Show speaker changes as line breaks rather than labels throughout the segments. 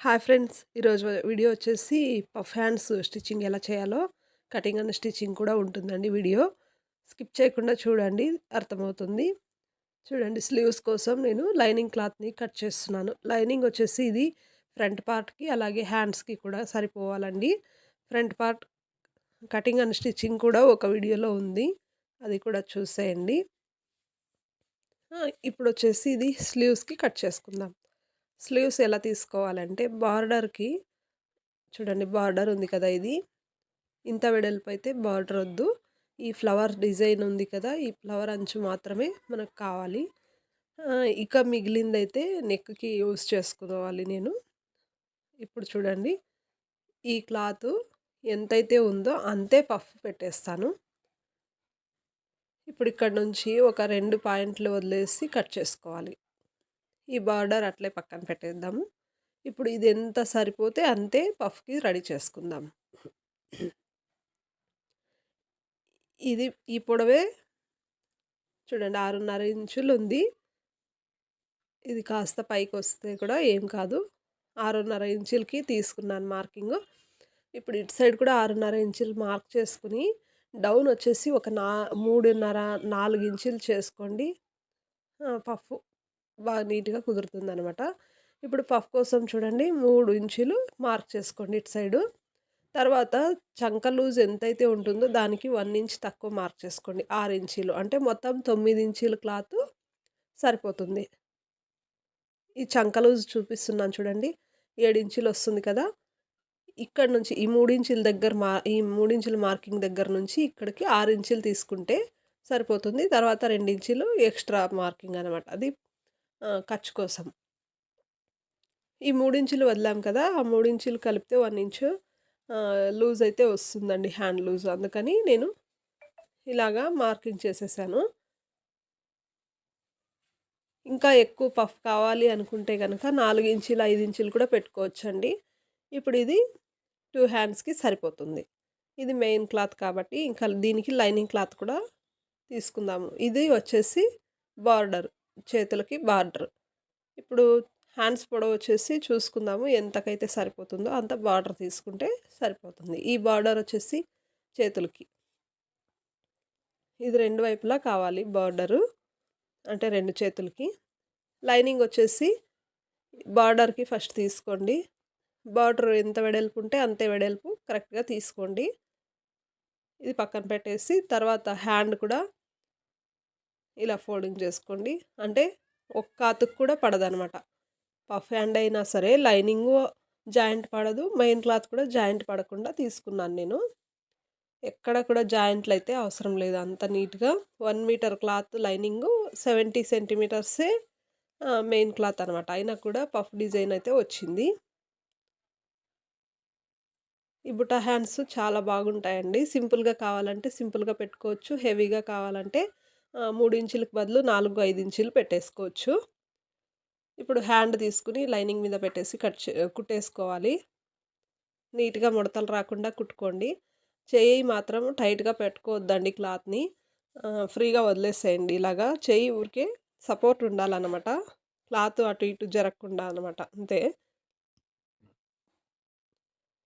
Hi friends! ఈరోజు video వచ్చేసి puff hands stitching ఎలా చేయాలో కటింగ్ అండ్ స్టిచ్చింగ్ కూడా ఉంటుందండి వీడియో. స్కిప్ చేయకుండా చూడండి అర్థమవుతుంది. చూడండి స్లీవ్స్ కోసం నేను లైనింగ్ క్లాత్ని కట్ చేస్తున్నాను. లైనింగ్ వచ్చేసి ఇది ఫ్రంట్ పార్ట్కి అలాగే హ్యాండ్స్కి కూడా సరిపోవాలండి. Front part cutting and stitching కూడా ఒక వీడియోలో ఉంది. అది కూడా చూసేయండి. ఇప్పుడు వచ్చేసి ఇది స్లీవ్స్కి కట్ చేసుకుందాం. స్లీవ్స్ ఎలా తీసుకోవాలంటే బార్డర్కి చూడండి బార్డర్ ఉంది కదా ఇది. ఇంత వెడల్పు అయితే బార్డర్ వద్దు. ఈ ఫ్లవర్ డిజైన్ ఉంది కదా ఈ ఫ్లవర్ అంచు మాత్రమే మనకు కావాలి. ఇక మిగిలిందైతే నెక్కి యూస్ చేసుకోవాలి నేను. ఇప్పుడు చూడండి ఈ క్లాత్ ఎంతైతే ఉందో అంతే పఫ్ పెట్టేస్తాను. ఇప్పుడు ఇక్కడ నుంచి ఒక రెండు పాయింట్లు వదిలేసి కట్ చేసుకోవాలి. ఈ బార్డర్ అట్లే పక్కన పెట్టేద్దాము. ఇప్పుడు ఇది ఎంత సరిపోతే అంతే పఫ్కి రెడీ చేసుకుందాం. ఇది ఈ పొడవే చూడండి ఆరున్నర ఇంచులు ఉంది. ఇది కాస్త పైకి వస్తే కూడా ఏం కాదు. ఆరున్నర ఇంచులకి తీసుకున్నాను మార్కింగ్. ఇప్పుడు ఇటు సైడ్ కూడా ఆరున్నర ఇంచులు మార్క్ చేసుకుని డౌన్ వచ్చేసి ఒక నా మూడున్నర నాలుగు ఇంచులు చేసుకోండి. పఫ్ బాగా నీట్గా కుదురుతుంది అనమాట ఇప్పుడు పఫ్ కోసం చూడండి మూడు ఇంచులు మార్క్ చేసుకోండి ఇటు సైడు. తర్వాత చంక లూజ్ ఎంతైతే ఉంటుందో దానికి వన్ ఇంచ్ తక్కువ మార్క్ చేసుకోండి ఆరు ఇంచీలు. అంటే మొత్తం తొమ్మిది ఇంచీలు క్లాత్ సరిపోతుంది. ఈ చంక లూజ్ చూపిస్తున్నాను చూడండి ఏడు ఇంచులు వస్తుంది కదా. ఇక్కడ నుంచి ఈ మూడించుల దగ్గర మా ఈ మూడించుల మార్కింగ్ దగ్గర నుంచి ఇక్కడికి ఆరు ఇంచులు తీసుకుంటే సరిపోతుంది. తర్వాత రెండు ఇంచులు ఎక్స్ట్రా మార్కింగ్ అనమాట. అది ఖర్చు కోసం. ఈ మూడించులు వదిలాం కదా! ఆ మూడించులు కలిపితే వన్ ఇంచు లూజ్ అయితే వస్తుందండి హ్యాండ్ లూజ్. అందుకని నేను ఇలాగా మార్కింగ్ చేసేసాను. ఇంకా ఎక్కువ పఫ్ కావాలి అనుకుంటే కనుక నాలుగు ఇంచులు ఐదు ఇంచులు కూడా పెట్టుకోవచ్చండి. ఇప్పుడు ఇది టూ హ్యాండ్స్కి సరిపోతుంది. ఇది మెయిన్ క్లాత్ కాబట్టి ఇంకా దీనికి లైనింగ్ క్లాత్ కూడా తీసుకుందాము. ఇది వచ్చేసి బార్డర్. చేతులకి బార్డర్ ఇప్పుడు హ్యాండ్స్ పొడవు వచ్చేసి చూసుకుందాము ఎంతకైతే సరిపోతుందో అంత బార్డర్ తీసుకుంటే సరిపోతుంది. ఈ బార్డర్ వచ్చేసి చేతులకి. ఇది రెండు వైపులా కావాలి బార్డరు అంటే రెండు చేతులకి. లైనింగ్ వచ్చేసి బార్డర్కి ఫస్ట్ తీసుకోండి. బార్డర్ ఎంత వెడల్పు ఉంటే అంతే వెడల్పు కరెక్ట్గా తీసుకోండి. ఇది పక్కన పెట్టేసి తర్వాత హ్యాండ్ కూడా ఇలా ఫోల్డింగ్ చేసుకోండి. అంటే ఒక్క అతుకు కూడా పడదనమాట. పఫ్ హ్యాండ్ అయినా సరే లైనింగ్ జాయింట్ పడదు. మెయిన్ క్లాత్ కూడా జాయింట్ పడకుండా తీసుకున్నాను నేను. ఎక్కడ కూడా జాయింట్లు అయితే అవసరం లేదు. అంత నీట్గా one meter cloth lining seventy సెంటీమీటర్సే main cloth అనమాట. అయినా కూడా పఫ్ డిజైన్ అయితే వచ్చింది. ఈ బుటా హ్యాండ్స్ చాలా బాగుంటాయండి. సింపుల్గా కావాలంటే సింపుల్గా పెట్టుకోవచ్చు. హెవీగా కావాలంటే మూడు ఇంచులకు బదులు నాలుగు ఐదు ఇంచులు పెట్టేసుకోవచ్చు. ఇప్పుడు హ్యాండ్ తీసుకుని లైనింగ్ మీద పెట్టేసి కట్ కుట్టేసుకోవాలి. నీట్గా ముడతలు రాకుండా కుట్టుకోండి. చేయి మాత్రం టైట్గా పెట్టుకోవద్దండి క్లాత్ని. ఫ్రీగా వదిలేసేయండి ఇలాగా. చేయి ఊరికే సపోర్ట్ ఉండాలన్నమాట. క్లాత్ అటు ఇటు జరగకుండా అనమాట అంతే.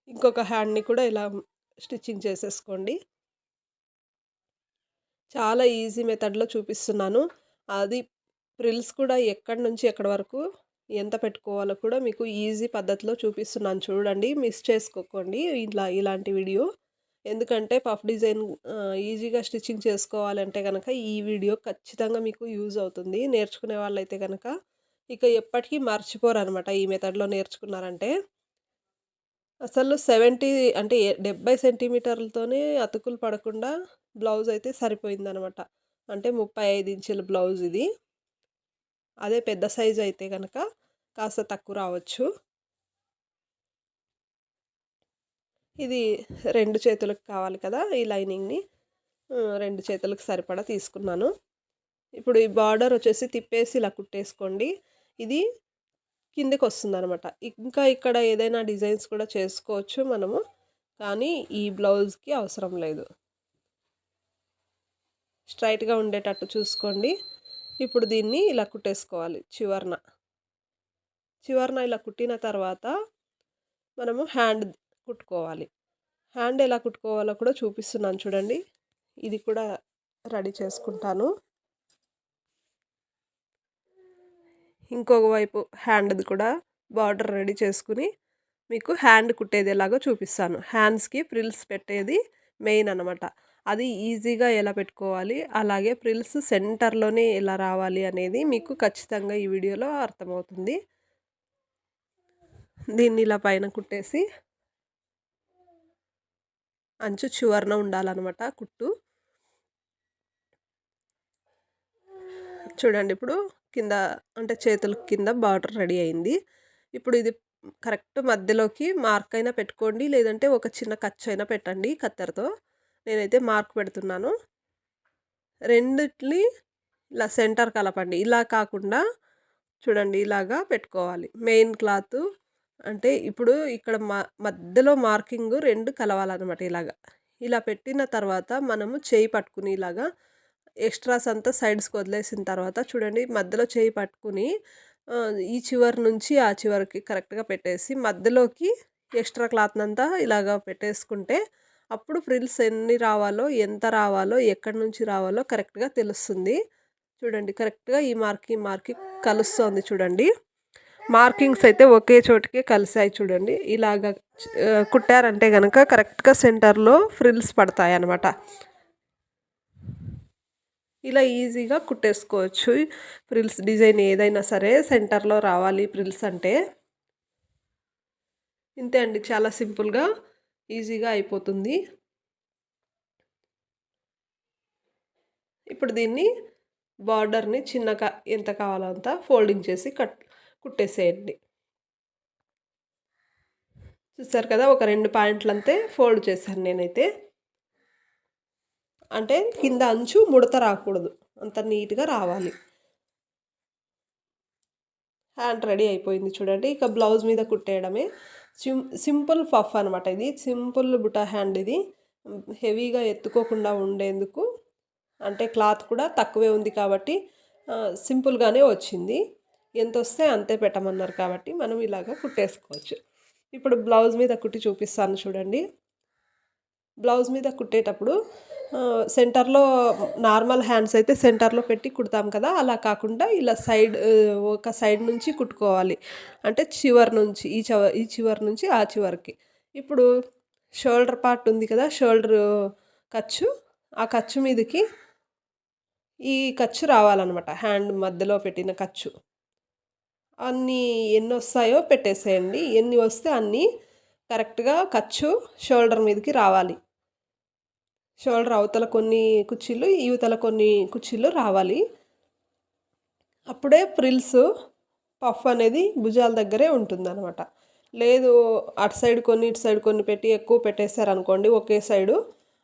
ఇంకొక హ్యాండ్ని కూడా ఇలా స్టిచ్చింగ్ చేసేసుకోండి. చాలా ఈజీ మెథడ్లో చూపిస్తున్నాను. అది ప్రిల్స్ కూడా ఎక్కడి నుంచి ఎక్కడి వరకు ఎంత పెట్టుకోవాలో కూడా మీకు ఈజీ పద్ధతిలో చూపిస్తున్నాను. చూడండి మిస్ చేసుకోకండి ఇట్లా ఇలాంటి వీడియో. ఎందుకంటే పఫ్ డిజైన్ ఈజీగా స్టిచ్చింగ్ చేసుకోవాలంటే కనుక ఈ వీడియో ఖచ్చితంగా మీకు యూజ్ అవుతుంది. నేర్చుకునే వాళ్ళైతే కనుక ఇక ఎప్పటికీ మర్చిపోరు అనమాట ఈ మెథడ్లో నేర్చుకున్నారంటే. అసలు సెవెంటీ అంటే డెబ్బై సెంటీమీటర్లతోనే అతుకులు పడకుండా బ్లౌజ్ అయితే సరిపోయిందనమాట. అంటే ముప్పై ఐదు ఇంచుల బ్లౌజ్ ఇది. అదే పెద్ద సైజు అయితే కనుక కాస్త తక్కువ రావచ్చు. ఇది రెండు చేతులకు కావాలి కదా ఈ లైనింగ్ని. రెండు చేతులకు సరిపడా తీసుకున్నాను. ఇప్పుడు ఈ బార్డర్ వచ్చేసి తిప్పేసి ఇలా కుట్టేసుకోండి. ఇది కిందకి వస్తుంది అనమాట ఇంకా ఇక్కడ ఏదైనా డిజైన్స్ కూడా చేసుకోవచ్చు మనము. కానీ ఈ బ్లౌజ్కి అవసరం లేదు. స్ట్రైట్గా ఉండేటట్టు చూసుకోండి. ఇప్పుడు దీన్ని ఇలా కుట్టేసుకోవాలి చివరన. చివరన ఇలా కుట్టిన తర్వాత మనము హ్యాండ్ కుట్టుకోవాలి. హ్యాండ్ ఎలా కుట్టుకోవాలో కూడా చూపిస్తున్నాను చూడండి. ఇది కూడా రెడీ చేసుకుంటాను. ఇంకొక వైపు హ్యాండ్ది కూడా బార్డర్ రెడీ చేసుకుని మీకు హ్యాండ్ కుట్టేది ఎలాగో చూపిస్తాను. హ్యాండ్స్కి ఫ్రిల్స్ పెట్టేది మెయిన్ అనమాట అది ఈజీగా ఎలా పెట్టుకోవాలి? అలాగే ప్రిల్స్ సెంటర్లోనే ఎలా రావాలి అనేది మీకు ఖచ్చితంగా ఈ వీడియోలో అర్థమవుతుంది. దీన్ని ఇలా పైన కుట్టేసి అంచు చివరన ఉండాలన్నమాట కుట్టు. చూడండి ఇప్పుడు కింద అంటే చేతుల కింద బార్డర్ రెడీ అయింది. ఇప్పుడు ఇది కరెక్ట్ మధ్యలోకి మార్క్ అయినా పెట్టుకోండి లేదంటే ఒక చిన్న ఖర్చు అయినా పెట్టండి కత్తెరతో. నేనైతే మార్క్ పెడుతున్నాను. రెండిట్ని ఇలా సెంటర్ కలపండి. ఇలా కాకుండా చూడండి ఇలాగా పెట్టుకోవాలి. మెయిన్ క్లాత్ అంటే ఇప్పుడు ఇక్కడ మధ్యలో మార్కింగ్ రెండు కలవాలన్నమాట ఇలాగా. ఇలా పెట్టిన తర్వాత మనము చేయి పట్టుకుని ఇలాగా ఎక్స్ట్రాస్ అంతా సైడ్స్కి వదిలేసిన తర్వాత చూడండి మధ్యలో చేయి పట్టుకుని ఈ చివరి నుంచి ఆ చివరికి కరెక్ట్గా పెట్టేసి మధ్యలోకి ఎక్స్ట్రా క్లాత్ అంతా ఇలాగా పెట్టేసుకుంటే అప్పుడు ఫ్రిల్స్ ఎన్ని రావాలో ఎంత రావాలో ఎక్కడి నుంచి రావాలో కరెక్ట్గా తెలుస్తుంది. చూడండి కరెక్ట్గా ఈ మార్కి మార్కి కలుస్తుంది చూడండి. మార్కింగ్స్ అయితే ఒకే చోటుకే కలిసాయి చూడండి. ఇలాగ కుట్టారంటే కనుక కరెక్ట్గా సెంటర్లో ఫ్రిల్స్ పడతాయి అన్నమాట ఇలా ఈజీగా కుట్టేసుకోవచ్చు. ఫ్రిల్స్ డిజైన్ ఏదైనా సరే సెంటర్లో రావాలి ఫ్రిల్స్ అంటే. ఇంతే అండి. చాలా సింపుల్గా ఈజీగా అయిపోతుంది. ఇప్పుడు దీన్ని బార్డర్ని చిన్నగా ఎంత కావాలో అంత ఫోల్డింగ్ చేసి కట్ కుట్టేసేయండి. చూసారు కదా ఒక రెండు పాయింట్లు అంతే ఫోల్డ్ చేశాను నేనైతే. అంటే కింద అంచు ముడత రాకూడదు. అంత నీట్గా రావాలి. హ్యాండ్ రెడీ అయిపోయింది చూడండి. ఇక బ్లౌజ్ మీద కుట్టేయడమే. సిం సింపుల్ పఫ్ అనమాట ఇది. సింపుల్ బుటా హ్యాండ్ ఇది. హెవీగా ఎత్తుకోకుండా ఉండేందుకు అంటే క్లాత్ కూడా తక్కువే ఉంది కాబట్టి సింపుల్గానే వచ్చింది. ఎంత వస్తే అంతే పెట్టమన్నారు కాబట్టి మనం ఇలాగ కుట్టేసుకోవచ్చు. ఇప్పుడు బ్లౌజ్ మీద కుట్టి చూపిస్తాను చూడండి. బ్లౌజ్ మీద కుట్టేటప్పుడు సెంటర్లో నార్మల్ హ్యాండ్స్ అయితే సెంటర్లో పెట్టి కుడతాం కదా అలా కాకుండా ఇలా సైడ్ ఒక సైడ్ నుంచి కుట్టుకోవాలి. అంటే చివరి నుంచి ఈ చివ ఈ చివరి నుంచి ఆ చివరికి. ఇప్పుడు షోల్డర్ పార్ట్ ఉంది కదా షోల్డర్ ఖర్చు ఆ ఖర్చు మీదకి ఈ ఖర్చు రావాలన్నమాట హ్యాండ్ మధ్యలో పెట్టిన ఖర్చు. అన్నీ ఎన్ని వస్తాయో పెట్టేసేయండి ఎన్ని వస్తే అన్నీ కరెక్ట్గా ఖర్చు షోల్డర్ మీదకి రావాలి. షోల్డర్ అవతల కొన్ని కుర్చీలు యువతల కొన్ని కుర్చీలు రావాలి. అప్పుడే ప్రిల్స్ పఫ్ అనేది భుజాల దగ్గరే ఉంటుందన్నమాట. లేదు అటు సైడ్ కొన్ని ఇటు సైడ్ కొన్ని పెట్టి ఎక్కువ పెట్టేశారనుకోండి ఒకే సైడు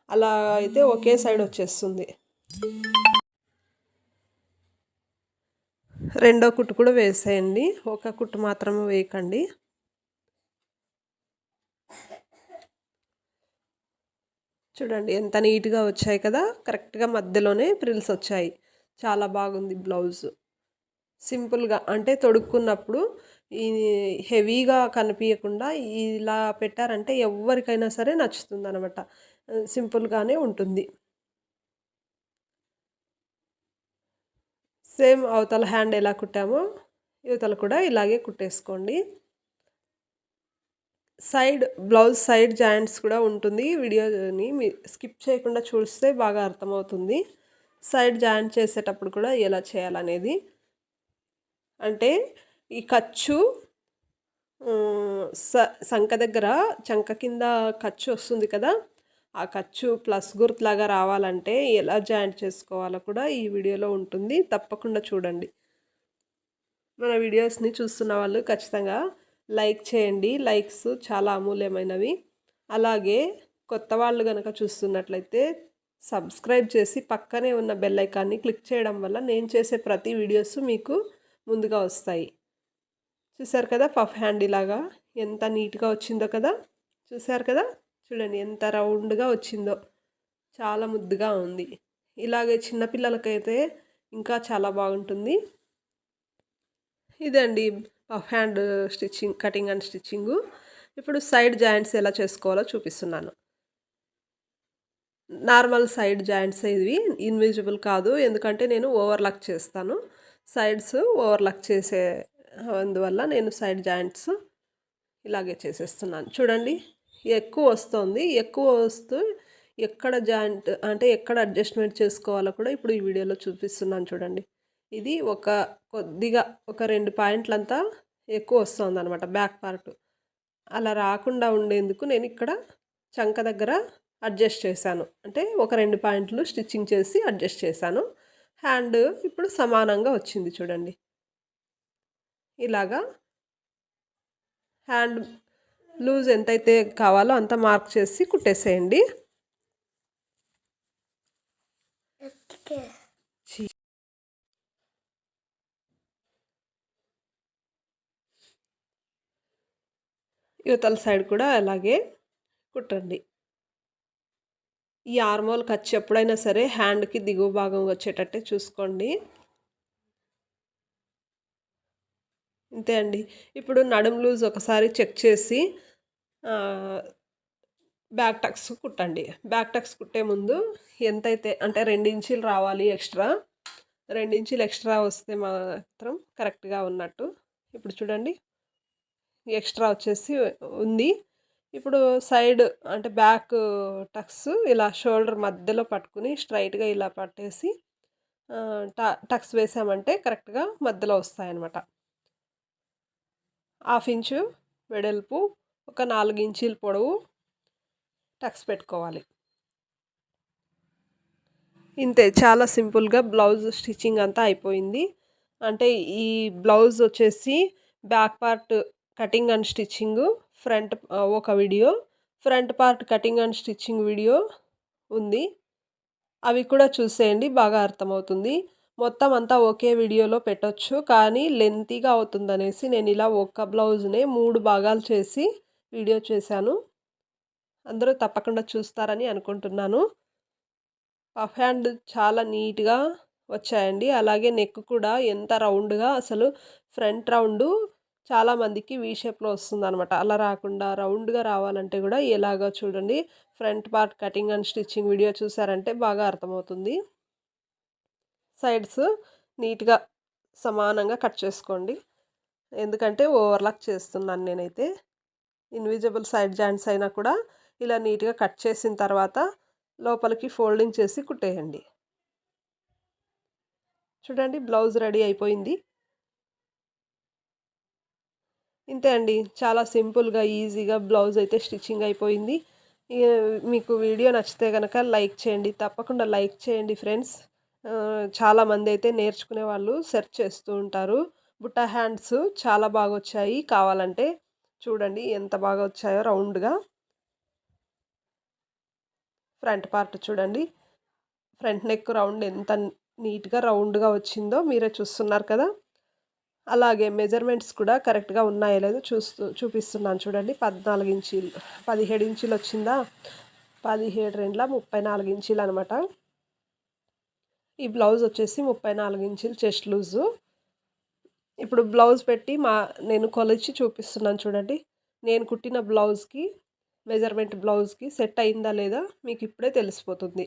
అలా అయితే ఒకే సైడ్ వచ్చేస్తుంది. రెండో కుట్టు కూడా వేసేయండి. ఒక కుట్టు మాత్రమే వేయకండి. చూడండి ఎంత నీట్గా వచ్చాయి కదా! కరెక్ట్గా మధ్యలోనే ప్రిల్స్ వచ్చాయి. చాలా బాగుంది బ్లౌజ్. సింపుల్గా అంటే తొడుక్కున్నప్పుడు ఈ హెవీగా కనిపించకుండా ఇలా పెట్టారంటే ఎవరికైనా సరే నచ్చుతుంది అనమాట సింపుల్గానే ఉంటుంది. సేమ్ అవతల హ్యాండ్ ఎలా కుట్టామో యువతలు కూడా ఇలాగే కుట్టేసుకోండి. సైడ్ బ్లౌజ్ సైడ్ జాయింట్స్ కూడా ఉంటుంది. వీడియోని మీ స్కిప్ చేయకుండా చూస్తే బాగా అర్థమవుతుంది. సైడ్ జాయింట్ చేసేటప్పుడు కూడా ఎలా చేయాలనేది. అంటే ఈ ఖర్చు స సంఖ దగ్గర చంక కింద ఖర్చు వస్తుంది కదా. ఆ ఖర్చు ప్లస్ గుర్తులాగా రావాలంటే ఎలా జాయింట్ చేసుకోవాలో కూడా ఈ వీడియోలో ఉంటుంది. తప్పకుండా చూడండి. మన వీడియోస్ని చూస్తున్న వాళ్ళు ఖచ్చితంగా లైక్ చేయండి. లైక్స్ చాలా అమూల్యమైనవి. అలాగే కొత్త వాళ్ళు కనుక చూస్తున్నట్లయితే సబ్స్క్రైబ్ చేసి పక్కనే ఉన్న బెల్ ఐకాన్ని క్లిక్ చేయడం వల్ల నేను చేసే ప్రతి వీడియోస్ మీకు ముందుగా వస్తాయి. చూసారు కదా పఫ్ హ్యాండ్ ఇలాగా ఎంత నీట్గా వచ్చిందో కదా? చూసారు కదా? చూడండి ఎంత రౌండ్గా వచ్చిందో. చాలా ముద్దుగా ఉంది. ఇలాగే చిన్నపిల్లలకైతే ఇంకా చాలా బాగుంటుంది. ఇదండి hand stitching cutting and stitching. ఇప్పుడు సైడ్ జాయింట్స్ ఎలా చేసుకోవాలో చూపిస్తున్నాను. నార్మల్ సైడ్ జాయింట్స్ ఇవి ఇన్విజిబుల్ కాదు. ఎందుకంటే నేను ఓవర్లాక్ చేస్తాను. సైడ్స్ ఓవర్లాక్ చేసే అందువల్ల నేను సైడ్ జాయింట్స్ ఇలాగే చేసేస్తున్నాను. చూడండి ఎక్కువ వస్తుంది. ఎక్కువ వస్తూ ఎక్కడ జాయింట్ అంటే ఎక్కడ అడ్జస్ట్మెంట్ చేసుకోవాలో కూడా ఇప్పుడు ఈ వీడియోలో చూపిస్తున్నాను చూడండి. ఇది ఒక కొద్దిగా ఒక రెండు పాయింట్లంతా ఎక్కువ వస్తుంది అనమాట బ్యాక్ పార్ట్. అలా రాకుండా ఉండేందుకు నేను ఇక్కడ చంక దగ్గర అడ్జస్ట్ చేశాను. అంటే ఒక రెండు పాయింట్లు స్టిచ్చింగ్ చేసి అడ్జస్ట్ చేశాను. హ్యాండ్ ఇప్పుడు సమానంగా వచ్చింది చూడండి. ఇలాగా హ్యాండ్ లూజ్ ఎంతైతే కావాలో అంత మార్క్ చేసి కుట్టేసేయండి. యువతల సైడ్ కూడా అలాగే కుట్టండి. ఈ ఆర్మోల్ ఖర్చు ఎప్పుడైనా సరే హ్యాండ్కి దిగువ భాగం వచ్చేటట్టే చూసుకోండి. అంతే అండి. ఇప్పుడు నడుము లూజ్ ఒకసారి చెక్ చేసి బ్యాక్ టక్స్ కుట్టండి. బ్యాక్ టక్స్ కుట్టే ముందు ఎంతైతే అంటే రెండు ఇంచీలు రావాలి ఎక్స్ట్రా రెండు ఇంచీలు ఎక్స్ట్రా వస్తే మాత్రం కరెక్ట్గా ఉన్నట్టు. ఇప్పుడు చూడండి. ఎక్స్ట్రా వచ్చేసి ఉంది. ఇప్పుడు సైడ్ అంటే బ్యాక్ టక్స్ ఇలా షోల్డర్ మధ్యలో పట్టుకుని స్ట్రైట్గా ఇలా పట్టేసి టక్స్ వేసామంటే కరెక్ట్గా మధ్యలో వస్తాయన్నమాట. హాఫ్ ఇంచు వెడల్పు ఒక నాలుగు ఇంచీల పొడవు టక్స్ పెట్టుకోవాలి. ఇంతే చాలా సింపుల్గా బ్లౌజ్ స్టిచ్చింగ్ అంతా అయిపోయింది. అంటే ఈ బ్లౌజ్ వచ్చేసి back part cutting and stitching front ఒక video front part cutting and stitching video ఉంది. అవి కూడా చూసేయండి బాగా అర్థమవుతుంది. మొత్తం అంతా ఒకే వీడియోలో పెట్టొచ్చు కానీ లెంతీగా అవుతుందనేసి నేను ఇలా ఒక్క బ్లౌజ్నే మూడు భాగాలు చేసి వీడియో చేశాను. అందరూ తప్పకుండా చూస్తారని అనుకుంటున్నాను. పఫ్ హ్యాండ్ చాలా నీట్గా వచ్చాయండి. అలాగే నెక్ కూడా ఎంత రౌండ్గా అసలు ఫ్రంట్ రౌండ్ చాలామందికి వీ షేప్లో వస్తుంది అనమాట అలా రాకుండా రౌండ్గా రావాలంటే కూడా ఎలాగో చూడండి front part cutting and stitching video చూసారంటే బాగా అర్థమవుతుంది. సైడ్స్ నీట్గా సమానంగా కట్ చేసుకోండి. ఎందుకంటే ఓవర్లాక్ చేస్తున్నాను నేనైతే. ఇన్విజిబుల్ సైడ్ జాయింట్స్ అయినా కూడా ఇలా నీట్గా కట్ చేసిన తర్వాత లోపలికి ఫోల్డింగ్ చేసి కుట్టేయండి. చూడండి బ్లౌజ్ రెడీ అయిపోయింది. ఇంతే అండి. చాలా సింపుల్గా ఈజీగా బ్లౌజ్ అయితే స్టిచ్చింగ్ అయిపోయింది. మీకు వీడియో నచ్చితే కనుక లైక్ చేయండి. తప్పకుండా లైక్ చేయండి ఫ్రెండ్స్. చాలామంది అయితే నేర్చుకునే వాళ్ళు సెర్చ్ చేస్తూ ఉంటారు. బుట్ట హ్యాండ్స్ చాలా బాగా వచ్చాయి. కావాలంటే చూడండి ఎంత బాగా వచ్చాయో రౌండ్గా ఫ్రంట్ పార్ట్ చూడండి. ఫ్రంట్ నెక్ రౌండ్ ఎంత నీట్గా రౌండ్గా వచ్చిందో మీరే చూస్తున్నారు కదా. అలాగే మెజర్మెంట్స్ కూడా కరెక్ట్గా ఉన్నాయో లేదో చూస్తూ చూపిస్తున్నాను చూడండి. పద్నాలుగు ఇంచీలు పదిహేడు ఇంచీలు వచ్చిందా? పదిహేడు రెండుల ముప్పై నాలుగు ఇంచీలు అనమాట ఈ బ్లౌజ్ వచ్చేసి ముప్పై నాలుగు ఇంచులు చెస్ట్ లూజు ఇప్పుడు బ్లౌజ్ పెట్టి మా నేను కొలిచి చూపిస్తున్నాను చూడండి. నేను కుట్టిన బ్లౌజ్కి మెజర్మెంట్ బ్లౌజ్కి సెట్ అయిందా లేదా మీకు ఇప్పుడే తెలిసిపోతుంది.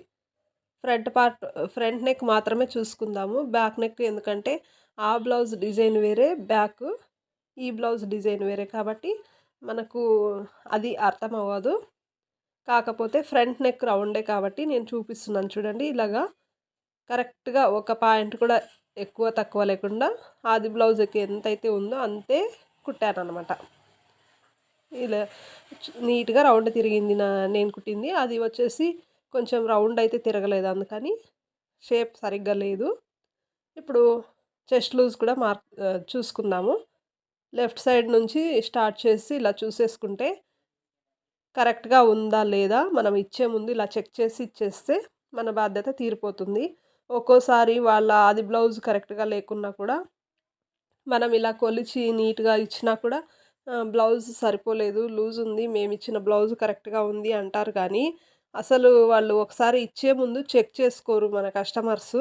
ఫ్రంట్ పార్ట్ ఫ్రంట్ నెక్ మాత్రమే చూసుకుందాము. బ్యాక్ నెక్ ఎందుకంటే ఆ బ్లౌజ్ డిజైన్ వేరే బ్యాక్ ఈ బ్లౌజ్ డిజైన్ వేరే కాబట్టి మనకు అది అర్థం అవ్వదు కాకపోతే ఫ్రంట్ నెక్ రౌండే కాబట్టి నేను చూపిస్తున్నాను చూడండి ఇలాగా. కరెక్ట్గా ఒక పాయింట్ కూడా ఎక్కువ తక్కువ లేకుండా ఆది బ్లౌజ్కి ఎంతైతే ఉందో అంతే కుట్టాను అనమాట ఇలా నీట్గా రౌండ్ తిరిగింది నా నేను కుట్టింది. అది వచ్చేసి కొంచెం రౌండ్ అయితే తిరగలేదు అందుకని షేప్ సరిగ్గా లేదు. ఇప్పుడు చెస్ట్ లూజ్ కూడా మార్క్ చూసుకుందాము. లెఫ్ట్ సైడ్ నుంచి స్టార్ట్ చేసి ఇలా చూసేసుకుంటే కరెక్ట్గా ఉందా లేదా మనం ఇచ్చే ముందు ఇలా చెక్ చేసి ఇచ్చేస్తే మన బాధ్యత తీరిపోతుంది. ఒక్కోసారి వాళ్ళ అది బ్లౌజ్ కరెక్ట్గా లేకున్నా కూడా మనం ఇలా కొలిచి నీట్గా ఇచ్చినా కూడా బ్లౌజ్ సరిపోలేదు లూజ్ ఉంది మేము ఇచ్చిన బ్లౌజ్ కరెక్ట్గా ఉంది అంటారు కానీ అసలు వాళ్ళు ఒకసారి ఇచ్చే ముందు చెక్ చేసుకోరు మన కస్టమర్స్.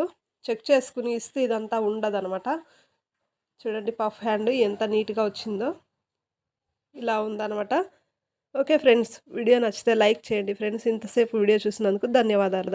చెక్ చేసుకుని ఇస్తే ఇదంతా ఉండదనమాట చూడండి పఫ్ హ్యాండ్ ఎంత నీట్గా వచ్చిందో ఇలా ఉందనమాట ఓకే ఫ్రెండ్స్ వీడియో నచ్చితే లైక్ చేయండి. ఫ్రెండ్స్ ఇంతసేపు వీడియో చూసినందుకు ధన్యవాదాలు.